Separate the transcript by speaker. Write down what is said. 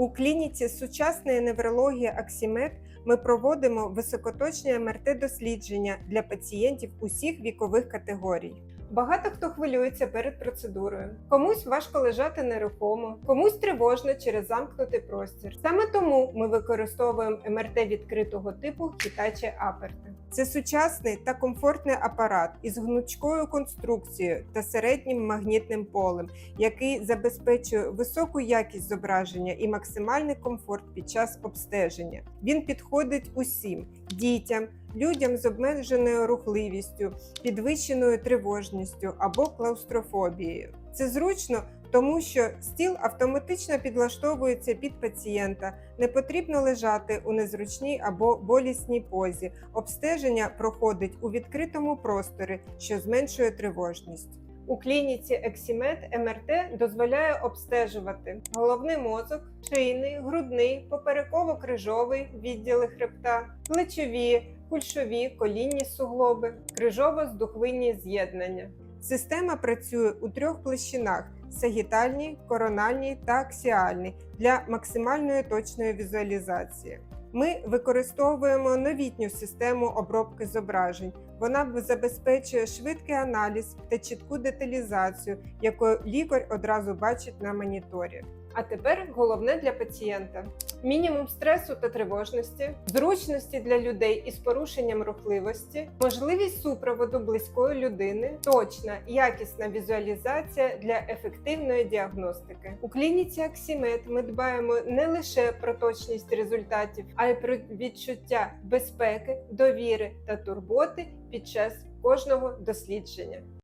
Speaker 1: У клініці сучасної неврології Аксімед ми проводимо високоточні МРТ-дослідження для пацієнтів усіх вікових категорій. Багато хто хвилюється перед процедурою. Комусь важко лежати нерухомо, комусь тривожно через замкнутий простір. Саме тому ми використовуємо МРТ відкритого типу Hitachi Aperta. Це сучасний та комфортний апарат із гнучкою конструкцією та середнім магнітним полем, який забезпечує високу якість зображення і максимальний комфорт під час обстеження. Він підходить усім дітям, людям з обмеженою рухливістю, підвищеною тривожністю або клаустрофобією. Це зручно. Тому що стіл автоматично підлаштовується під пацієнта, не потрібно лежати у незручній або болісній позі. Обстеження проходить у відкритому просторі, що зменшує тривожність. У клініці Ексімед МРТ дозволяє обстежувати головний мозок, шийний, грудний, попереково-крижовий відділи хребта, плечові, кульшові, колінні суглоби, крижово-здухвинні з'єднання. Система працює у трьох площинах: сагітальній, корональній та аксіальній для максимальної точної візуалізації. Ми використовуємо новітню систему обробки зображень. Вона забезпечує швидкий аналіз та чітку деталізацію, яку лікар одразу бачить на моніторі. А тепер головне для пацієнта: мінімум стресу та тривожності, зручності для людей із порушенням рухливості, можливість супроводу близької людини, точна якісна візуалізація для ефективної діагностики. У клініці Аксімед ми дбаємо не лише про точність результатів, а й про відчуття безпеки, довіри та турботи під час кожного дослідження.